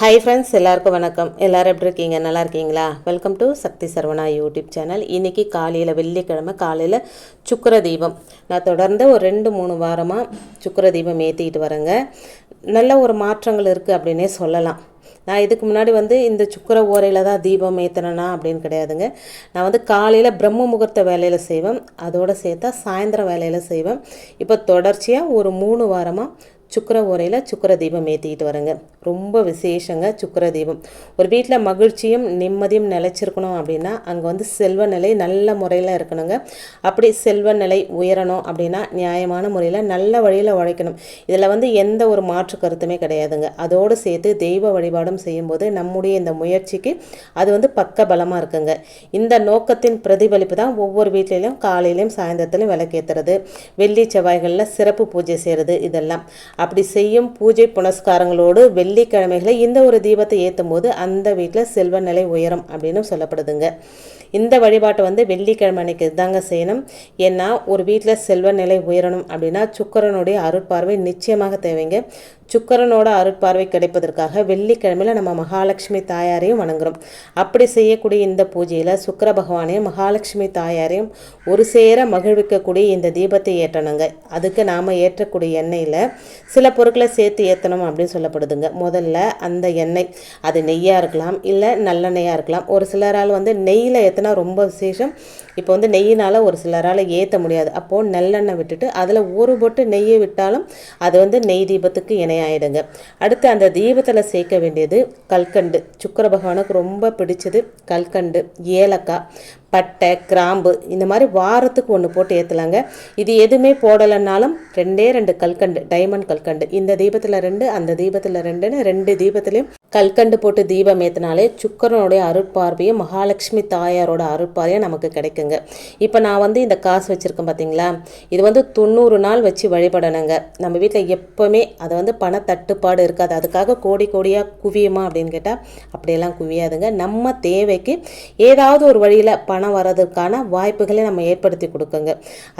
Hi friends எல்லாருக்கும் வணக்கம். எல்லாரும் எப்படி இருக்கீங்க? நல்லா இருக்கீங்களா? Welcome to Sakthi Saravana YouTube channel. இன்றைக்கி காலையில் வெள்ளிக்கிழமை காலையில் சுக்கர தீபம். நான் தொடர்ந்து ஒரு ரெண்டு மூணு வாரமாக சுக்கர தீபம் ஏற்றிக்கிட்டு வரேங்க. நல்ல ஒரு மாற்றங்கள் இருக்குது அப்படின்னே சொல்லலாம். நான் இதுக்கு முன்னாடி வந்து இந்த சுக்கர ஓரையில் தான் தீபம் ஏற்றினா அப்படின்னு கிடையாதுங்க. நான் வந்து காலையில் பிரம்ம முகூர்த்த வேலையில் செய்வேன். அதோடு சேர்த்தா சாயந்தரம் வேலையில் செய்வேன். இப்போ தொடர்ச்சியாக ஒரு மூணு வாரமாக சுக்கர உரையில் சுக்கர தீபம் ஏற்றிக்கிட்டு வரேங்க. ரொம்ப விசேஷங்க சுக்கர தீபம். ஒரு வீட்டில் மகிழ்ச்சியும் நிம்மதியும் நிலைச்சிருக்கணும் அப்படின்னா அங்கே வந்து செல்வ நிலை நல்ல முறையில் இருக்கணுங்க. அப்படி செல்வ நிலை உயரணும் அப்படின்னா நியாயமான முறையில் நல்ல வழியில் உழைக்கணும். இதில் வந்து எந்த ஒரு மாற்று கருத்துமே கிடையாதுங்க. அதோடு சேர்த்து தெய்வ வழிபாடும் செய்யும்போது நம்முடைய இந்த முயற்சிக்கு அது வந்து பக்க பலமாக இருக்குங்க. இந்த நோக்கத்தின் பிரதிபலிப்பு தான் ஒவ்வொரு வீட்லேயும் காலையிலையும் சாயந்தரத்துலையும் விளக்கேற்றுறது வெள்ளி செவ்வாய்களில் சிறப்பு பூஜை செய்கிறது இதெல்லாம். அப்படி செய்யும் பூஜை புனஸ்காரங்களோடு வெள்ளிக்கிழமைகளை இந்த ஒரு தீபத்தை ஏற்றும் போது அந்த வீட்டில் செல்வ நிலை உயரும் அப்படின்னு சொல்லப்படுதுங்க. இந்த வழிபாட்டை வந்து வெள்ளிக்கிழமை அன்னைக்கு தாங்க செய்யணும். ஏன்னா ஒரு வீட்டில் செல்வ நிலை உயரணும் அப்படின்னா சுக்கரனுடைய அருட்பார்வை நிச்சயமாக தேவைங்க. சுக்கரனோட அருட்பார்வை கிடைப்பதற்காக வெள்ளிக்கிழமையில் நம்ம மகாலட்சுமி தாயாரையும் வணங்குறோம். அப்படி செய்யக்கூடிய இந்த பூஜையில் சுக்கர பகவானையும் மகாலட்சுமி தாயாரையும் ஒரு சேர மகிழ்விக்கக்கூடிய இந்த தீபத்தை ஏற்றணுங்க. அதுக்கு நாம் ஏற்றக்கூடிய எண்ணெயில் சில பொருட்களை சேர்த்து ஏற்றணும் அப்படின்னு சொல்லப்படுதுங்க. முதல்ல அந்த எண்ணெய். அது நெய்யாக இருக்கலாம் இல்லை நல்லெண்ணெயாக இருக்கலாம். ஒரு சிலரால் வந்து நெய்யில் ஏற்றினா ரொம்ப விசேஷம். இப்போ வந்து நெய்யினால் ஒரு சிலரால் ஏற்ற முடியாது. அப்போது நல்லெண்ணெய் விட்டுட்டு அதில் ஒரு பொட்டு நெய்யை விட்டாலும் அது வந்து நெய் தீபத்துக்கு இணையாயிடுங்க அடுத்து அந்த தீபத்தில் சேர்க்க வேண்டியது கல்கண்டு. சுக்கர பகவானுக்கு ரொம்ப பிடிச்சது கல்கண்டு. ஏலக்காய். பட்டை கிராம்பு இந்த மாதிரி வாரத்துக்கு ஒன்று போட்டு ஏற்றலாங்க இது எதுவுமே போடலைன்னாலும் ரெண்டே ரெண்டு கல்கண்டு டைமண்ட் கல்கண்டு. இந்த தீபத்தில் ரெண்டு அந்த தீபத்தில் ரெண்டுன்னு ரெண்டு தீபத்துலேயும் கல்கண்டு போட்டு தீபம் ஏற்றினாலே சுக்கரனுடைய அருட்பார்வையும் மகாலட்சுமி தாயாரோட அருட்பார்வையும் நமக்கு கிடைக்குங்க. இப்போ நான் வந்து இந்த காசு வச்சுருக்கேன் பார்த்தீங்களா இது வந்து தொண்ணூறு நாள் வச்சு வழிபடணுங்க. நம்ம வீட்டில் எப்போவுமே அது வந்து பண தட்டுப்பாடு இருக்காது. அதுக்காக கோடி கோடியாக குவியுமா அப்படின்னு கேட்டால் அப்படியெல்லாம் குவியாதுங்க. நம்ம தேவைக்கு ஏதாவது ஒரு வழியில் பண பணம் வர்றதுக்கான வாய்ப்புகளை நம்ம ஏற்படுத்தி கொடுக்குங்க.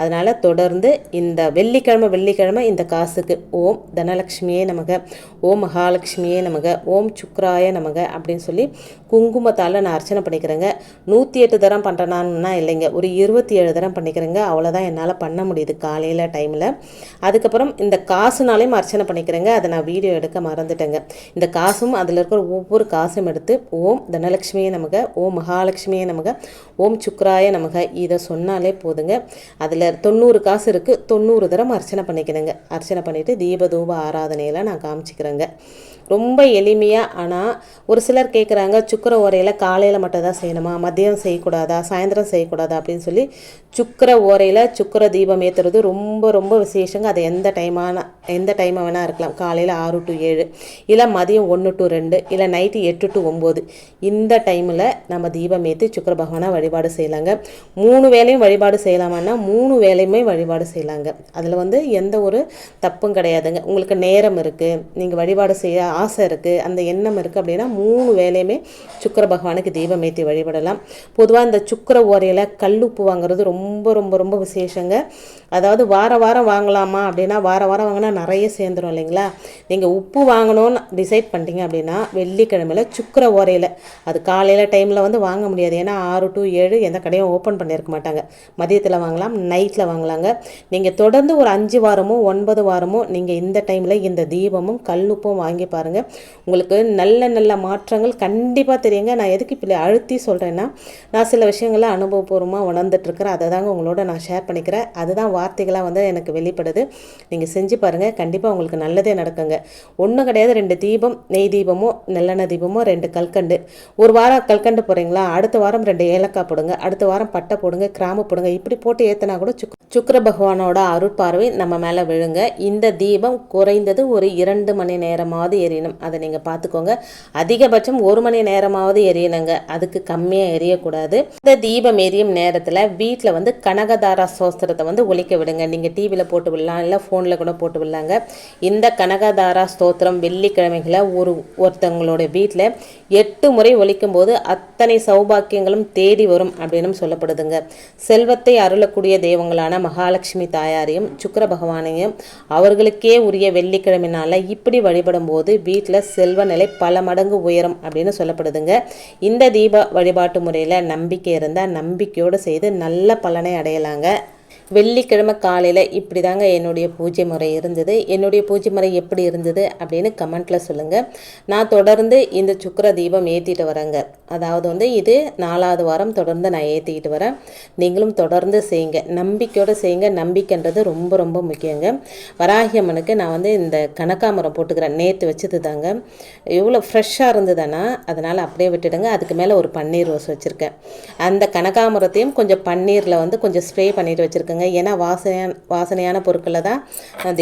அதனால் தொடர்ந்து இந்த வெள்ளிக்கிழமை வெள்ளிக்கிழமை இந்த காசுக்கு ஓம் தனலக்ஷ்மியே நமக ஓம் மகாலட்சுமியே நமக ஓம் சுக்ராய நமக அப்படின்னு சொல்லி குங்குமத்தால் நான் அர்ச்சனை பண்ணிக்கிறேங்க. நூற்றி எட்டு தரம் பண்ணுறேனான்னா இல்லைங்க ஒரு இருபத்தி ஏழு தரம் பண்ணிக்கிறேங்க. அவ்வளோதான் என்னால் பண்ண முடியுது காலையில் டைமில் அதுக்கப்புறம் இந்த காசுனாலையும் அர்ச்சனை பண்ணிக்கிறேங்க. அதை நான் வீடியோ எடுக்க மறந்துட்டேங்க. இந்த காசும் அதில் இருக்கிற ஒவ்வொரு காசும் எடுத்து ஓம் தனலட்சுமியே நமக ஓம் மகாலட்சுமியே நமக ஓம் சுக்ராய நமக. இதை சொன்னாலே போதுங்க. அதில் தொண்ணூறு காசு இருக்குது தொண்ணூறு தரம் அர்ச்சனை பண்ணிக்கணுங்க. அர்ச்சனை பண்ணிவிட்டு தீபதூப ஆராதனையில் நான் காமிச்சிக்கிறேங்க. ரொம்ப எளிமையாக ஆனால் ஒரு சிலர் கேட்குறாங்க சுக்கர ஓரையில் காலையில் மட்டும் தான் செய்யணுமா? மதியம் செய்யக்கூடாதா? சாயந்தரம் செய்யக்கூடாதா? அப்படின்னு சொல்லி சுக்கர ஓரையில் சுக்கர தீபம் ஏற்றுறது ரொம்ப ரொம்ப விசேஷங்க. அது எந்த டைமான எந்த டைமாக வேணால் இருக்கலாம். காலையில் ஆறு டு ஏழு. இல்லை மதியம் ஒன்று டு ரெண்டு. இல்லை நைட்டு எட்டு டு ஒம்பது. இந்த டைமில் நம்ம தீபம் ஏற்றி சுக்கர பகவானை வழிபாடு செய்யலாங்க. மூணு வேலையும் வழிபாடு செய்யலாமான்னா மூணு வேலையுமே வழிபாடு செய்யலாங்க. அதில் வந்து எந்த ஒரு தப்பும் கிடையாதுங்க. உங்களுக்கு நேரம் இருக்குது நீங்கள் வழிபாடு செய்ய ஆசை இருக்குது அந்த எண்ணம் இருக்குது அப்படின்னா மூணு வேலையுமே சுக்கர பகவானுக்கு தீபம் ஏற்றி வழிபடலாம். பொதுவாக இந்த சுக்கர ஓரையில் கல்லுப்பு வாங்குறது ரொம்ப ரொம்ப ரொம்ப விசேஷங்க. அதாவது வார வாரம் வாங்கலாமா அப்படின்னா வார வாரம் வாங்கினா நிறைய சேர்ந்துடும் இல்லைங்களா? நீங்கள் உப்பு வாங்கணும்னு டிசைட் பண்ணிட்டீங்க அப்படின்னா வெள்ளிக்கிழமையில் சுக்கர ஓரையில் அது காலையில் டைமில் வந்து வாங்க முடியாது. ஏன்னா ஆறு டு ஏழு எந்த கடையும் ஓப்பன் பண்ணியிருக்க மாட்டாங்க. மதியத்தில் வாங்கலாம் நைட்டில் வாங்கலாங்க. நீங்கள் தொடர்ந்து ஒரு அஞ்சு வாரமோ ஒன்பது வாரமோ நீங்கள் இந்த டைமில் இந்த தீபமும் கல்லுப்பும் வாங்கி பாருங்கள் உங்களுக்கு நல்ல நல்ல மாற்றங்கள் கண்டிப்பாக தெரியுங்க. நான் எதுக்கு இப்படி அழுத்தி சொல்கிறேன்னா நான் சில விஷயங்களை அனுபவபூர்வமாக உணர்ந்துட்டுருக்கிறேன். அதை தாங்க உங்களோட நான் ஷேர் பண்ணிக்கிறேன். அதுதான் வார்த்தைகளாக வந்து எனக்கு வெளிப்படுது. நீங்கள் செஞ்சு பாருங்கள் கண்டிப்பாக உங்களுக்கு நல்லதே நடக்குங்க. ஒன்றும் கிடையாது. ரெண்டு தீபம் நெய் தீபமோ நல்லெண்ணெய் தீபமோ ரெண்டு கல்கண்டு. ஒரு வாரம் கல்கண்டு போகிறீங்களா அடுத்த வாரம் ரெண்டு ஏலக்காய் போடுங்க. அடுத்த வாரம் பட்டை போடுங்க கிராம போடுங்க இப்படி போட்டு ஏற்றினா கூட சுக் சுக்கர பகவானோட அருட்பார்வை நம்ம மேலே விழுங்க. இந்த தீபம் குறைந்தது ஒரு இரண்டு மணி நேரமாவது எரியணும். அதை நீங்கள் பார்த்துக்கோங்க அதிகபட்சம் ஒரு மணி நேரமாவது எரியணுங்க. அதுக்கு கம்மியாக எரியக்கூடாது. இந்த தீபம் எரியும் நேரத்தில் வீட்டில் வந்து கனகதாரா ஸ்தோத்திரத்தை வந்து ஒழிக்க விடுங்க. நீங்கள் டிவியில் போட்டு விடலாம் இல்லை ஃபோனில் கூட போட்டு விடலாங்க. இந்த கனகதாரா ஸ்தோத்திரம் வெள்ளிக்கிழமைகளை ஒரு ஒருத்தவங்களோட வீட்டில் எட்டு முறை ஒழிக்கும் போது அத்தனை சௌபாக்கியங்களும் தேடி வரும். அப்படின்னு சொல்லப்படுதுங்க. செல்வத்தை அருளக்கூடிய தெய்வங்களான மகாலட்சுமி தாயாரையும் சுக்கர பகவானையும் அவர்களுக்கே உரிய வெள்ளிக்கிழமை நாளில் இப்படி வழிபடும் போது வீட்டில் செல்வ நிலை பல மடங்கு உயரும் அப்படின்னு சொல்லப்படுதுங்க. இந்த தீப வழிபாட்டு முறையில் நம்பிக்கை இருந்தால் நம்பிக்கையோடு செய்து நல்ல பலனை அடையலாங்க. வெள்ளிக்கிழமை காலையில் இப்படி தாங்க என்னுடைய பூஜை முறை இருந்தது. என்னுடைய பூஜை முறை எப்படி இருந்தது அப்படின்னு கமெண்ட்டில் சொல்லுங்கள் நான் தொடர்ந்து இந்த சுக்கர தீபம் ஏற்றிட்டு வரேங்க. அதாவது வந்து இது நாலாவது வாரம் தொடர்ந்து நான் ஏற்றிக்கிட்டு வரேன். நீங்களும் தொடர்ந்து செய்யுங்க. நம்பிக்கையோடு செய்யுங்க. நம்பிக்கைன்றது ரொம்ப ரொம்ப முக்கியங்க. வராகியம்மனுக்கு நான் வந்து இந்த கனகாமரம் போட்டுக்கிறேன். நேற்று வச்சது தாங்க இவ்வளோ ஃப்ரெஷ்ஷாக இருந்ததுன்னா அதனால் அப்படியே விட்டுடுங்க. அதுக்கு மேலே ஒரு பன்னீர் ரோஸ் வச்சுருக்கேன். அந்த கனகாமரத்தையும் கொஞ்சம் பன்னீரில் வந்து கொஞ்சம் ஸ்ப்ரே பண்ணிட்டு வச்சுருக்கேங்க. ஏன்னா வாசனையான வாசனையான பொருட்களை தான்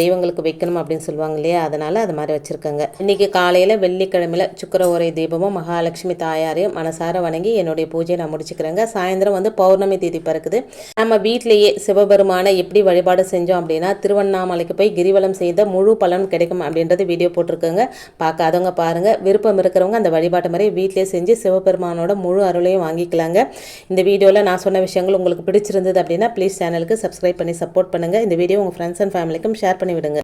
தெய்வங்களுக்கு வைக்கணும் அப்படின்னு சொல்லுவாங்க இல்லையா? அதனால் அது மாதிரி வச்சுருக்கேங்க. இன்றைக்கி காலையில் வெள்ளிக்கிழமையில் சுக்கர உரை தீபமும் மகாலட்சுமி தாயாரையும் மனசார வணங்கி என்னுடைய பூஜையை நான் முடிச்சுக்கிறேங்க. சாயந்தரம் வந்து பௌர்ணமி தேதி பிறக்குது நம்ம வீட்டிலேயே சிவபெருமானை எப்படி வழிபாடு செஞ்சோம் அப்படின்னா திருவண்ணாமலைக்கு போய் கிரிவலம் செய்த முழு பலன் கிடைக்கும் அப்படின்றது வீடியோ போட்டிருக்கோங்க. பார்க்காதவங்க பாருங்கள் விருப்பம் இருக்கிறவங்க அந்த வழிபாட்டு முறையை வீட்டிலேயே செஞ்சு சிவபெருமானோட முழு அருளையும் வாங்கிக்கலாங்க. இந்த வீடியோவில் நான் சொன்ன விஷயங்கள் உங்களுக்கு பிடிச்சிருந்தது அப்படின்னா ப்ளீஸ் சேனலுக்கு சப்ஸ்கிரைப் பண்ணி சப்போர்ட் பண்ணுங்கள் இந்த வீடியோ உங்கள் ஃப்ரெண்ட்ஸ் அண்ட் ஃபேமிலிக்கும் ஷேர் பண்ணி விடுங்க